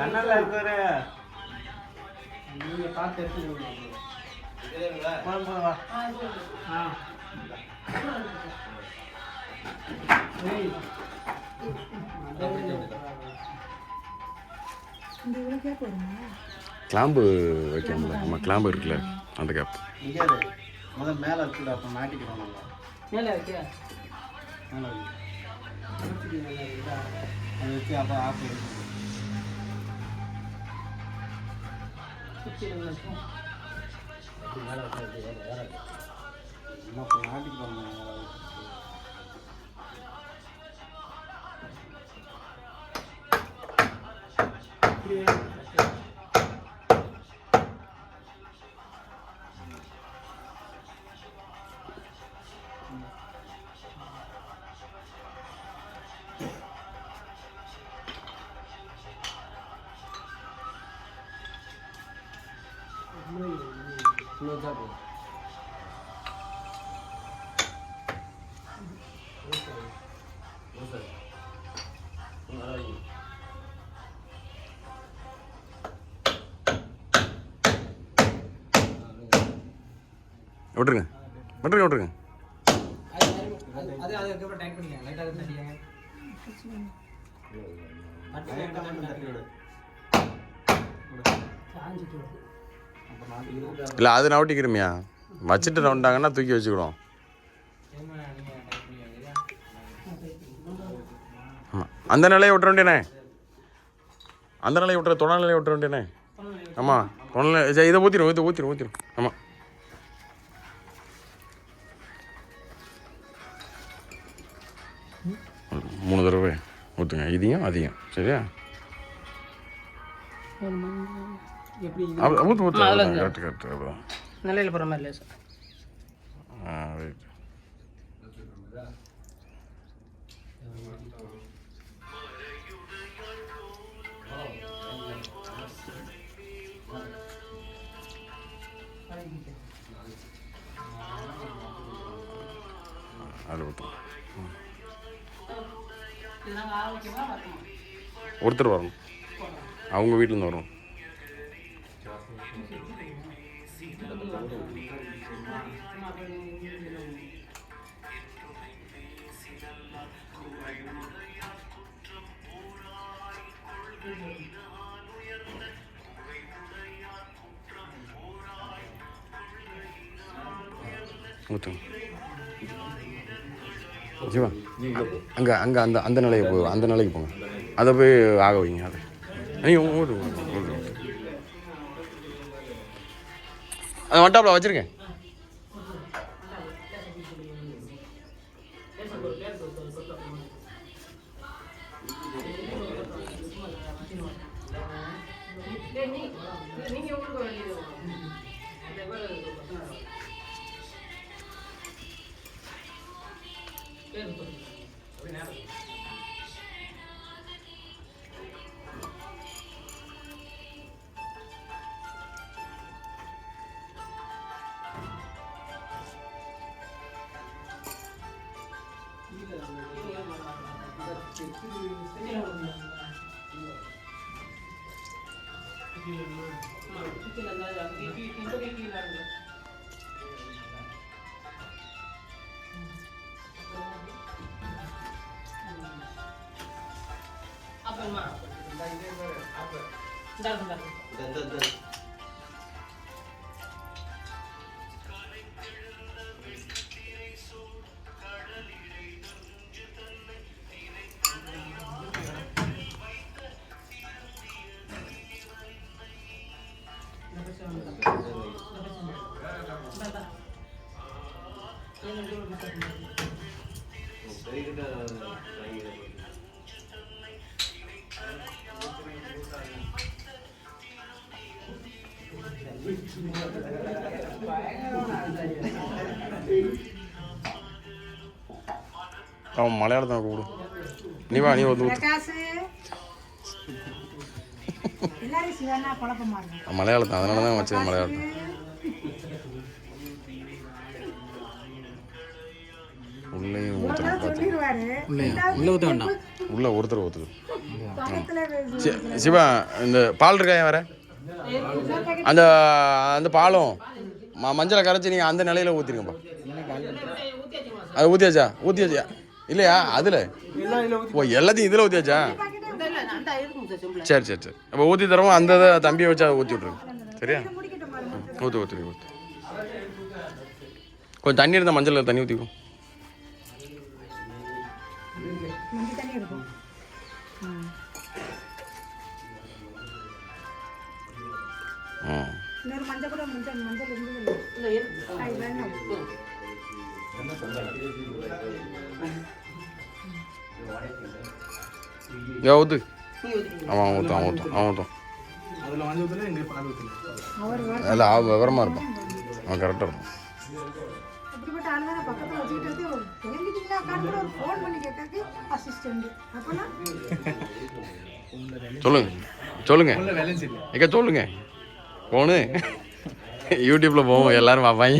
கண்ணல்ல இருக்காரு நீங்க பார்த்து எடுத்துக்கோங்க. போதும் போதும் வா. ஆ ஏய். கிளாம்பு வைக்கணும்ல நம்ம கிளாம்பு இருக்குல்ல அந்த கேப் இங்கே இரு. முதல்ல மேலே வச்சுடு அப்போ மாட்டிக்கிறோம் நம்ம மேல வைக்க மேலே வை. வச்சுட்டு மேல வைடா. அதை வச்சு அப்போ ஆஃப் பண்ணிக்கணும் சுத்தி நல்லா இருக்கும். நம்ம அப்போ மாட்டிக்கிறோம் மேலே வேணும். விட்டுருங்க விட்டுருங்க விட்டுருங்க அது இல்லை அது நவட்டிக்கிறோமியா வச்சுட்டு நவண்டாங்கன்னா தூக்கி வச்சுக்கிடும் ஆமாம் அந்த நிலையை விட்டுற வேண்டியனே அந்த நிலையை விட்டுற தொடர் நிலையை விட்டுற வேண்டியனே ஆமாம் தொலை இதை ஊற்றிடும் இதை ஊற்றிடும் ஊற்றிடும் ஆமாம் மூணு தடவை ஊற்றுங்க இதையும் அதையும். சரியா? எப்படி அவ்வளவுதான். இருந்து. கரெக்ட் கரெக்ட் அவ்வளோதான் நிலையில் போகிற மாதிரி இல்லை சார் ஆ ரைட் அதில் ஒருத்தர். வரணும். அவங்க வீட்டிலேருந்து வரணும். ஊற்றுங்க ஜீவா அங்கே அங்கே அந்த அந்த நிலையை போ அந்த நிலைக்கு போங்க. அதை போய் ஆக வைங்க அதை. ஐயோ ஊது ஊது, வச்சுருங்க Thank you. வட்டாப்பில் வச்சுருக்கேன் அப்புறமா இந்த இந்த இந்த இந்த அவன் மலையாளத்தை கூப்பிடு. நீ வா நீ வந்து இருக்கும். மலையாளத்தான் அதனால தான் வச்சது மலையாளம் சொல்லிடுவாரு உள்ள வேண்டாம். உள்ள ஒருத்தர் ஊற்றுது சிவா இந்த பால் இருக்கா ஏன் வர அந்த அந்த பாலும் ம மஞ்சளை கரைச்சி நீங்கள் அந்த நிலையில ஊற்றிருங்கப்பா அது ஊற்றியாச்சா ஊற்றியாச்சா இல்லையா? அதில்? ஓ எல்லாத்தையும் இதில் ஊற்றியாச்சா சரி சரி சரி அப்போ ஊற்றி தரவும் அந்த இதை தம்பியை வச்சு அதை ஊற்றி விட்ருங்க சரியா முடிக்கட்டும் ஊத்து ஊற்று ஊற்று ஊற்று கொஞ்சம் தண்ணி இருந்தால் மஞ்சள் தண்ணி ஊற்றிக்கும் மஞ்சள் அவன் ஊற்றும் அவன் ஊற்றும் அவன் ஊற்றும் அதில் அவ விவரமாக இருப்பான் அவன் கரெக்டாக இருப்பான் சொல்லுங்க. சொல்லுங்க. எங்க சொல்லுங்க? போனு யூடியூப்ல போவோம் எல்லாரும் பாப்பாங்க